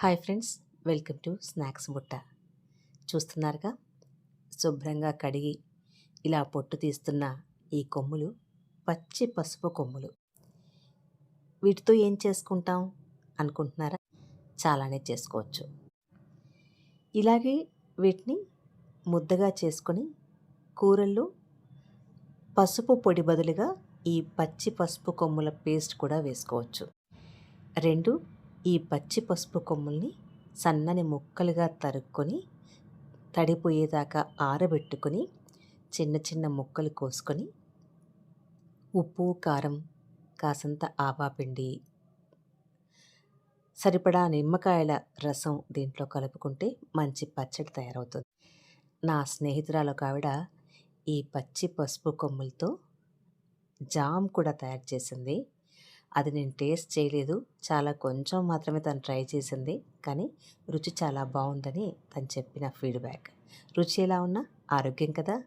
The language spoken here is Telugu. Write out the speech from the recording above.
Hi friends welcome to snacks బుట్ట. చూస్తున్నారుగా? శుభ్రంగా కడిగి ఇలా పొట్టు తీస్తున్న ఈ కొమ్ములు పచ్చి పసుపు కొమ్ములు. వీటితో ఏం చేసుకుంటాం అనుకుంటున్నారా? చాలానే చేసుకోవచ్చు. ఇలాగే వీటిని ముద్దగా చేసుకొని కూరల్లో పసుపు పొడి బదులుగా ఈ పచ్చి పసుపు కొమ్ముల పేస్ట్ కూడా వేసుకోవచ్చు. రెండు ఈ పచ్చి పసుపు కొమ్ముల్ని సన్నని ముక్కలుగా తరుక్కొని తడిపోయేదాకా ఆరబెట్టుకొని చిన్న చిన్న ముక్కలు కోసుకొని ఉప్పు కారం కాసంత ఆవాపిండి సరిపడా నిమ్మకాయల రసం దీంట్లో కలుపుకుంటే మంచి పచ్చడి తయారవుతుంది. నా స్నేహితురాలు ఒక ఆవిడ ఈ పచ్చి పసుపు కొమ్ములతో జామ్ కూడా తయారు చేసింది. అది నేను టేస్ట్ చేయలేదు. చాలా కొంచెం మాత్రమే తను ట్రై చేసింది. కానీ రుచి చాలా బాగుందని తను చెప్పిన ఫీడ్బ్యాక్. రుచి ఎలా ఉన్నా ఆరోగ్యం కదా.